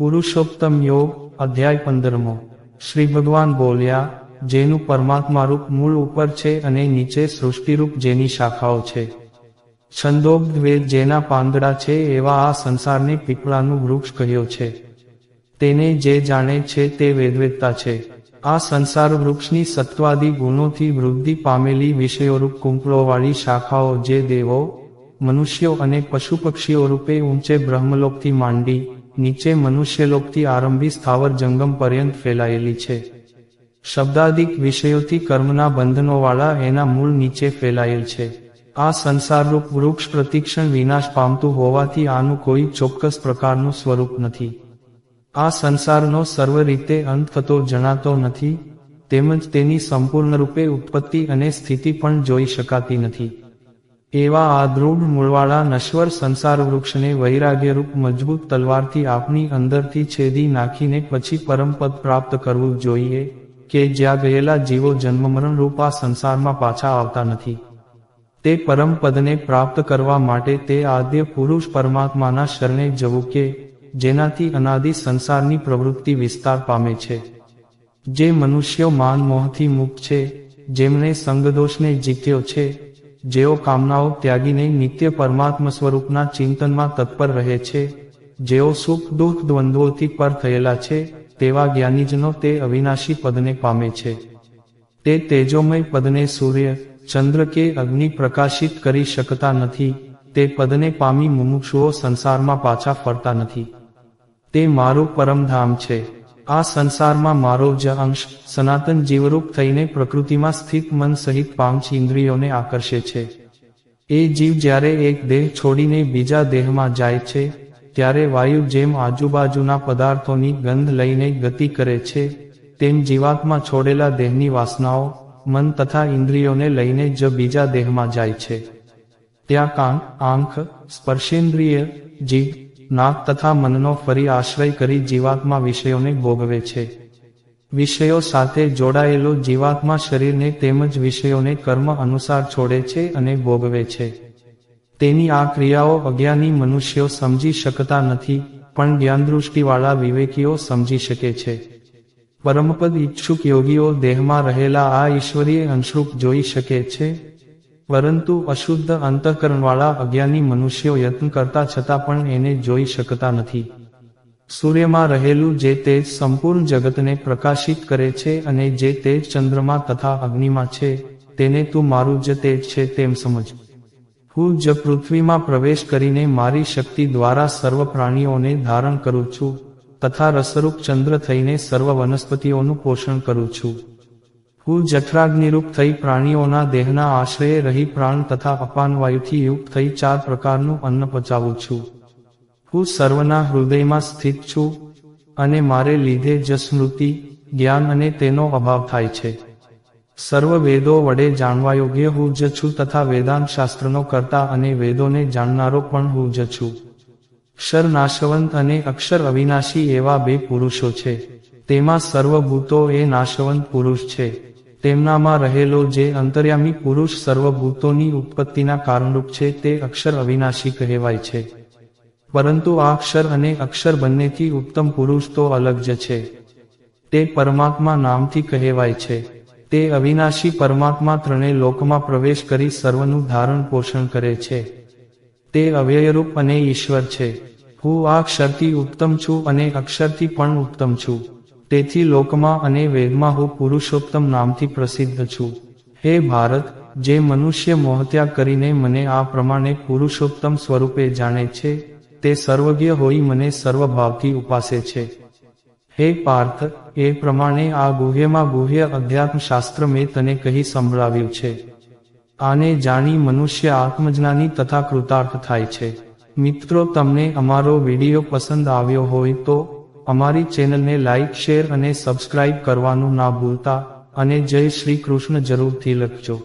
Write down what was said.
પુરુષોત્તમ યોગ, અધ્યાય પંદરમો. શ્રી ભગવાન બોલ્યા, જેનું પરમાત્મારૂપ મૂળ ઉપર છે અને નીચે સૃષ્ટિરૂપ જેની શાખાઓ છે. છંદોબદ્ધ વેદ જેના પાંદડા છે એવા આ સંસારને પીપળાનું વૃક્ષ કહ્યો છે. તેને જે જાણે છે તે વેદવેદતા છે. આ સંસાર વૃક્ષની સત્વાદી ગુણોથી વૃદ્ધિ પામેલી વિષયોરૂપ કુંપળોવાળી શાખાઓ જે દેવો, મનુષ્યો અને પશુ પક્ષીઓ રૂપે ઊંચે બ્રહ્મલોકથી માંડી નીચે મનુષ્યલોકથી આરંભી સ્થાવર જંગમ પર્યંત ફેલાયેલી છે. શબ્દાદિક વિષયોથી કર્મના બંધનોવાળા એના મૂળ નીચે ફેલાયેલ છે. આ સંસારરૂપ વૃક્ષ પ્રતિક્ષણ વિનાશ પામતું હોવાથી આનું કોઈ ચોક્કસ પ્રકારનું સ્વરૂપ નથી. આ સંસારનો સર્વ રીતે અંત થતો જણાતો નથી, તેમજ તેની સંપૂર્ણ રૂપે ઉત્પત્તિ અને સ્થિતિ પણ જોઈ શકાતી નથી. એવા આ દૃઢ મૂળવાળા નશ્વર સંસાર વૃક્ષને વૈરાગ્યરૂપ મજબૂત તલવારથી આપની અંદરથી છેદી નાખીને પછી પરમપદ પ્રાપ્ત કરવું જોઈએ કે જ્યાં ગયેલા જીવો જન્મમરણ રૂપ સંસારમાં પાછા આવતા નથી. તે પરમપદને પ્રાપ્ત કરવા માટે તે આદ્ય પુરુષ પરમાત્માના શરણે જવું કે જેનાથી અનાદિ સંસારની પ્રવૃત્તિ વિસ્તાર પામે છે. જે મનુષ્યો માન મોહથી મુક્ત છે, જેમણે સંગદોષને જીત્યો છે જેઓ કામનાઓ ત્યાગીને નિત્ય પરમાત્મ સ્વરૂપના ચિંતનમાં તત્પર રહે છે, જેઓ સુખ દુઃખ દ્વંદ્વોથી પર થયેલા છે, તેવા જ્ઞાનીજનો તે અવિનાશી પદને પામે છે. તે તેજોમય પદને સૂર્ય, ચંદ્ર કે અગ્નિ પ્રકાશિત કરી શકતા નથી, તે પદને પામી મુમુક્ષુઓ સંસારમાં પાછા ફરતા નથી. તે મારું પરમધામ છે. આ સંસારમાં મારો જ અંશ સનાતન જીવરૂપ થઈને પ્રકૃતિમાં સ્થિત મન સહિત પાંચ ઇન્દ્રિયોને આકર્ષે છે. એ જીવ જ્યારે એક દેહ છોડીને બીજા દેહમાં જાય છે, ત્યારે વાયુ જેમ આજુબાજુના પદાર્થોની ગંધ લઈને ગતિ કરે છે, તેમ જીવાત્મા છોડેલા દેહની વાસનાઓ, મન તથા ઇન્દ્રિયોને લઈને જ બીજા દેહમાં જાય છે. ત્યાં કાન આંખ, સ્પર્શેન્દ્રિય, જીભ નાક તથા મનનો ફરી આશ્રય કરી જીવાત્મા વિષયોને ભોગવે છે. વિષયો સાથે જોડાયેલો જીવાત્મા શરીરને તેમજ વિષયોને કર્મ અનુસાર છોડે છે અને ભોગવે છે. તેની આ ક્રિયાઓ અજ્ઞાની મનુષ્યો સમજી શકતા નથી, પણ જ્ઞાનદૃષ્ટિવાળા વિવેકીઓ સમજી શકે છે. પરમપદ ઈચ્છુક યોગીઓ દેહમાં રહેલા આ ઈશ્વરીય અંશરૂપ જોઈ શકે છે પરંતુ અશુદ્ધ અંતઃકરણવાળા અજ્ઞાની મનુષ્યો યત્ન કરતા છતાં પણ એને જોઈ શકતા નથી. સૂર્યમાં રહેલું જે તેજ સંપૂર્ણ જગતને પ્રકાશિત કરે છે અને જે તેજ ચંદ્રમાં તથા અગ્નિમાં છે, તેને તું મારું જ તેજ છે તેમ સમજ. હું જ પૃથ્વીમાં પ્રવેશ કરીને મારી શક્તિ દ્વારા સર્વ પ્રાણીઓને ધારણ કરું છું, તથા રસરૂપ ચંદ્ર થઈને સર્વ વનસ્પતિઓનું પોષણ કરું છું. હું જઠરાગ્નિરૂપ થઈ પ્રાણીઓના દેહના આશ્રયે રહી પ્રાણ તથા અપાનવાયુથી યુક્ત થઈ ચાર પ્રકારનું અન્ન પચાવું છું. હું સર્વના હૃદયમાં સ્થિત છું અને મારે લીધે જ સ્મૃતિ જ્ઞાન અને તેનો અભાવ થાય છે. સર્વ વેદો વડે જાણવા યોગ્ય હું જ છું તથા વેદાંત શાસ્ત્રનો કરતા અને વેદોને જાણનારો પણ હું જ છું. અક્ષર નાશવંત અને અક્ષર અવિનાશી એવા બે પુરુષો છે. તેમાં સર્વભૂતો એ નાશવંત પુરુષ છે. તેમનામાં રહેલો જે અંતર્યામી પુરુષ સર્વભૂતોની ઉત્પત્તિના કારણરૂપ છે તે અક્ષર અવિનાશી કહેવાય છે. પરંતુ આ અક્ષર અને અક્ષર બંનેથી ઉત્તમ પુરુષ તો અલગ જ છે. તે પરમાત્મા નામથી કહેવાય છે. તે અવિનાશી પરમાત્મા ત્રણે લોકમાં પ્રવેશ કરી સર્વનું ધારણ પોષણ કરે છે. તે અવ્યયરૂપ અને ઈશ્વર છે. હું આ અક્ષરથી ઉત્તમ છું અને અક્ષરથી પણ ઉત્તમ છું. તેથી લોકમાં અને વેદમાં હું પુરુષોત્તમ નામથી પ્રસિદ્ધ છું. હે ભારત, જે મનુષ્ય મોહત્યાગ કરીને મને આ પ્રમાણે પુરુષોત્તમ સ્વરૂપે જાણે છે, તે સર્વજ્ઞ હોઈ મને સર્વભાવથી ઉપાસે છે. હે પાર્થ, એ પ્રમાણે આ ગુહ્યમાં ગુહ્ય અધ્યાત્મ શાસ્ત્ર મેં તને કહી સંભળાવ્યું છે. આને જાણી મનુષ્ય આત્મજ્ઞાની તથા કૃતાર્થ થાય છે. મિત્રો, તમને અમારો વીડિયો પસંદ આવ્યો હોય તો અમારી ચેનલને લાઇક શેર અને સબસ્ક્રાઇબ કરવાનું ના ભૂલતા અને જય શ્રી કૃષ્ણ જરૂરથી લખજો.